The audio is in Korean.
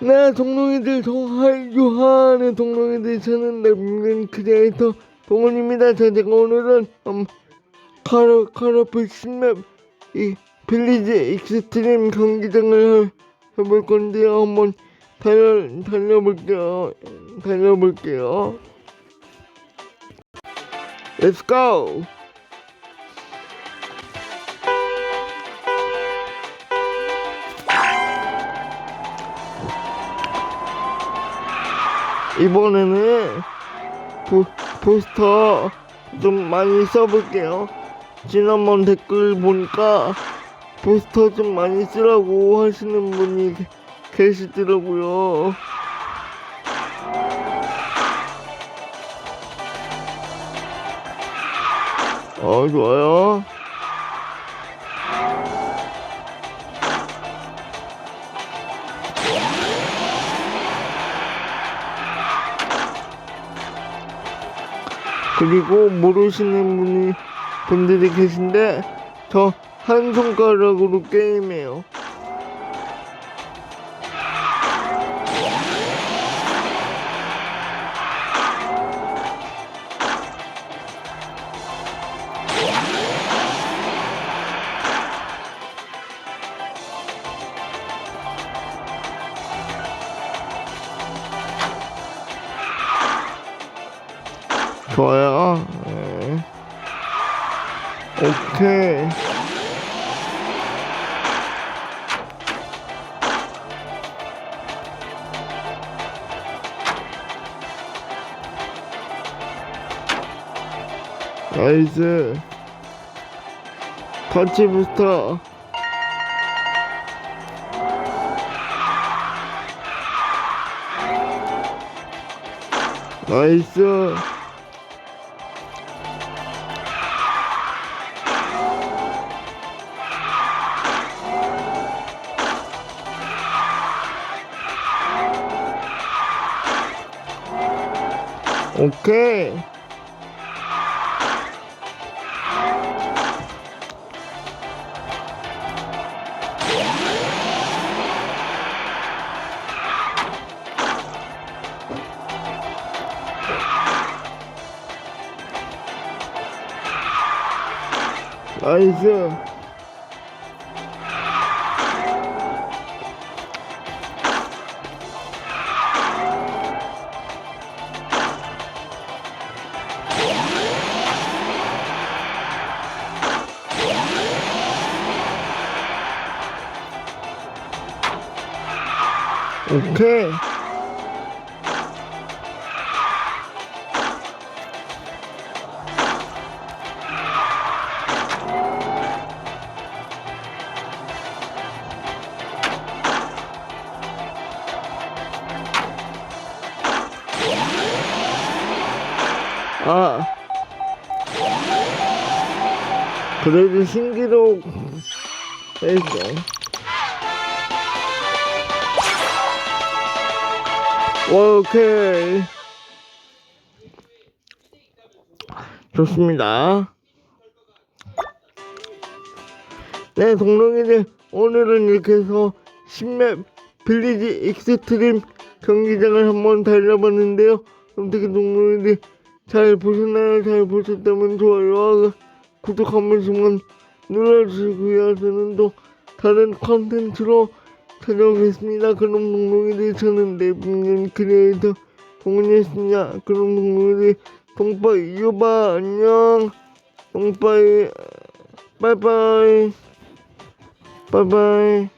네, 동롱이들 좋아하는 동롱이들 저는 남는 크리에이터 동원입니다. 자, 제가 오늘은 음, 카러 카러플 신맵 이 빌리지 익스트림 경기장을 해- 해볼 건데요. 한번 달려 달려볼게요. 달려볼게요. Let's go. 이번에는 부, 포스터 좀 많이 써볼게요. 지난번 댓글 보니까 포스터 좀 많이 쓰라고 하시는 분이 계- 계시더라고요. 어, 좋아요. 그리고 모르시는 분이 분들이 계신데 저 한 손가락으로 게임해요. 좋아요. 네. 오케이. 나이스. 터치 부스터. 나이스. 오케이. 나 오케이. 아. 그래도 신기록 했어. 오케이. 좋습니다. 네, 동롱이들, 오늘은 이렇게 해서 신맵 빌리지 익스트림 경기장을 한번 달려봤는데요. 어떻게 동롱이들 잘 보셨나요? 잘 보셨다면 좋아요와 구독 한 번씩만 눌러주시고요. 저는 또 다른 컨텐츠로 찾아오겠습니다. 그럼 동롱이들 저는 내분년 크리에이터 동훈이었습니다. 그럼 동롱이들 동빠이 유바 안녕 동빠이 빠이빠이 빠이빠이